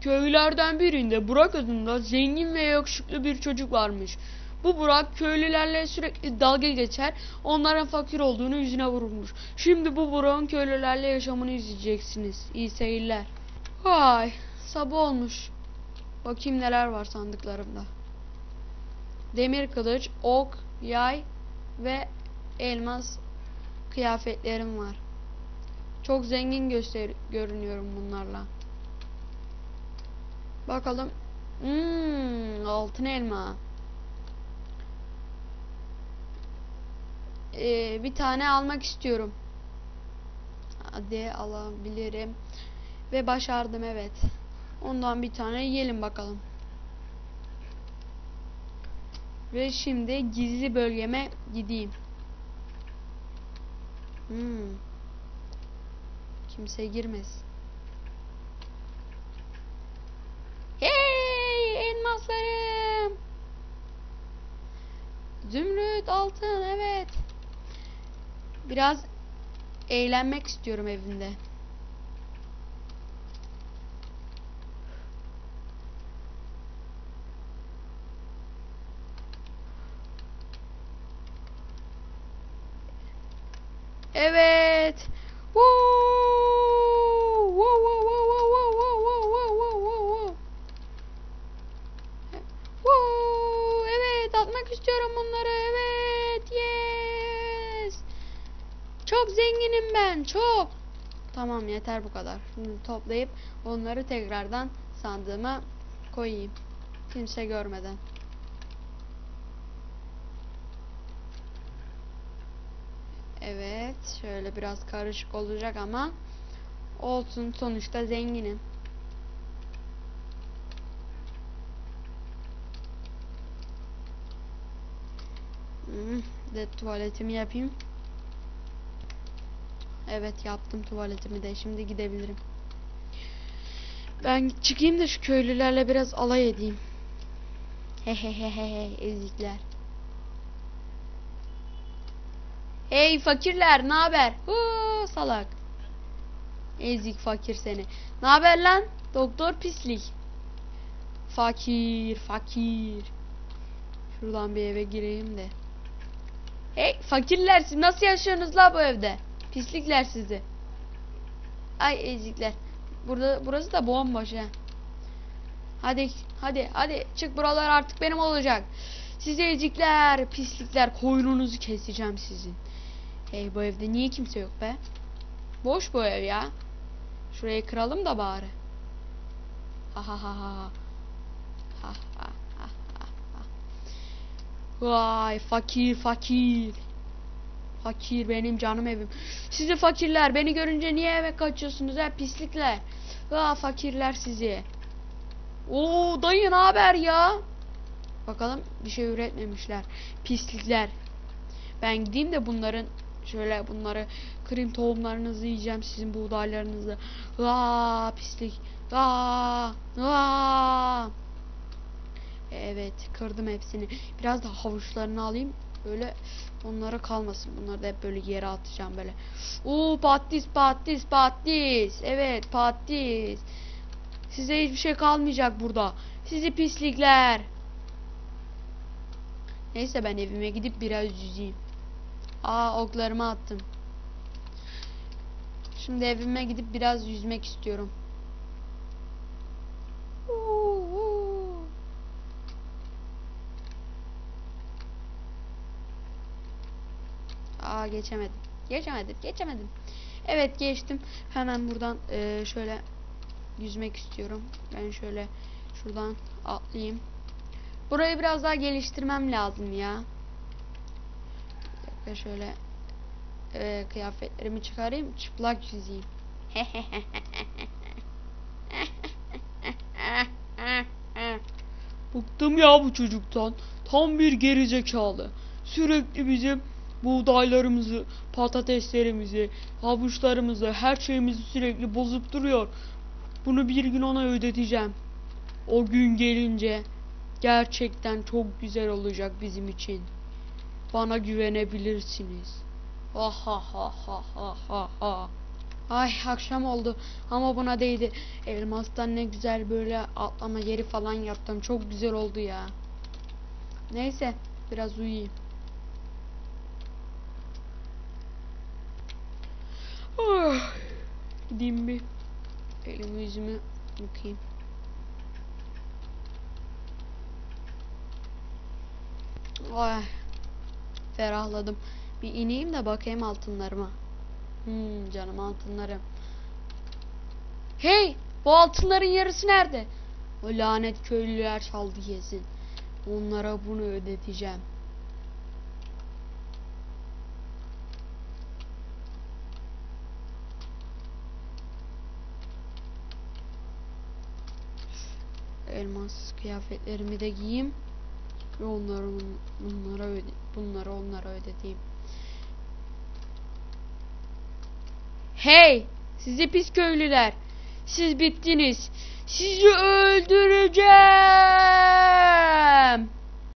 Köylerden birinde Burak adında zengin ve yakışıklı bir çocuk varmış. Bu Burak köylülerle sürekli dalga geçer, onların fakir olduğunu yüzüne vururmuş. Şimdi bu Burak'ın köylülerle yaşamını izleyeceksiniz. İyi seyirler. Vay, sabah olmuş. Bakayım neler var sandıklarımda. Demir kılıç, ok, yay ve elmas kıyafetlerim var. Çok zengin göster görünüyorum bunlarla. Bakalım. Hmm, altın elma. Ee, bir tane almak istiyorum. Hadi alabilirim. Ve başardım evet. Ondan bir tane yiyelim bakalım. Ve şimdi gizli bölgeme gideyim. Hmm. Kimse girmesin. Hey elmaslarım. Zümrüt altın evet. Biraz eğlenmek istiyorum evimde. Evet. Woo, Çok zenginim ben, çok. Tamam, yeter bu kadar. Şimdi toplayıp onları tekrardan sandığıma koyayım. Kimse görmeden. Evet, şöyle biraz karışık olacak ama olsun sonuçta zenginim. Hmm, de tuvaletimi yapayım. Evet yaptım tuvaletimi de şimdi gidebilirim. Ben çıkayım da şu köylülerle biraz alay edeyim. Hehehehe ezikler. Hey fakirler ne haber? Huu, salak. Ezik fakir seni. Ne haber lan? Doktor pislik. Fakir, fakir. Şuradan bir eve gireyim de. Hey fakirler siz nasıl yaşıyorsunuz la bu evde? Pislikler sizi. Ay ezikler. Burada burası da bomboş ha. Hadi hadi hadi çık buralar artık benim olacak. Size ezikler, pislikler, koyununuzu keseceğim sizin. Hey bu evde niye kimse yok be? Boş bu ev ya. Şurayı kıralım da bari. Ha ha ha. Ha ha ha ha ha. Vay fakir fakir. Fakir benim canım evim. Sizi fakirler beni görünce niye eve kaçıyorsunuz ha pislikler. Vay fakirler sizi. Oo dayı ne haber ya? Bakalım bir şey üretmemişler. Pislikler. Ben gideyim de bunların şöyle bunları kırayım tohumlarınızı yiyeceğim sizin buğdaylarınızı. Vaa pislik. Vaa. Vaa. Evet kırdım hepsini. Biraz da havuçlarını alayım. Böyle onlara kalmasın. Bunları da hep böyle yere atacağım böyle. Oo patis patis patis. Evet patis. Size hiçbir şey kalmayacak burada. Sizi pislikler. Neyse ben evime gidip biraz yüzeyim. Aa oklarımı attım. Şimdi evime gidip biraz yüzmek istiyorum. Aa geçemedim. Geçemedim. Geçemedim. Evet geçtim. Hemen buradan e, şöyle yüzmek istiyorum. Ben şöyle şuradan atlayayım. Burayı biraz daha geliştirmem lazım ya. Bir şöyle e, kıyafetlerimi çıkarayım. Çıplak yüzeyim. Bıktım ya bu çocuktan. Tam bir gerizekalı. Sürekli bizim buğdaylarımızı, patateslerimizi, havuçlarımızı, her şeyimizi sürekli bozup duruyor. Bunu bir gün ona ödeteceğim. O gün gelince gerçekten çok güzel olacak bizim için. Bana güvenebilirsiniz. Ha ha ha ha ha ha. Ay akşam oldu ama buna değdi. Elmastan ne güzel böyle atlama yeri falan yaptım. Çok güzel oldu ya. Neyse biraz uyuyayım. Gideyim bir elimi yüzümü yıkayayım. Ay ferahladım. Bir ineyim de bakayım altınlarıma. Hmm, canım altınlarım. Hey! Bu altınların yarısı nerede? O lanet köylüler çaldı yesin. Onlara bunu ödeteceğim. elmas kıyafetlerimi de giyeyim ve onları bunlara bunları onlara ödeteyim. Hey, sizi pis köylüler. Siz bittiniz. Sizi öldüreceğim.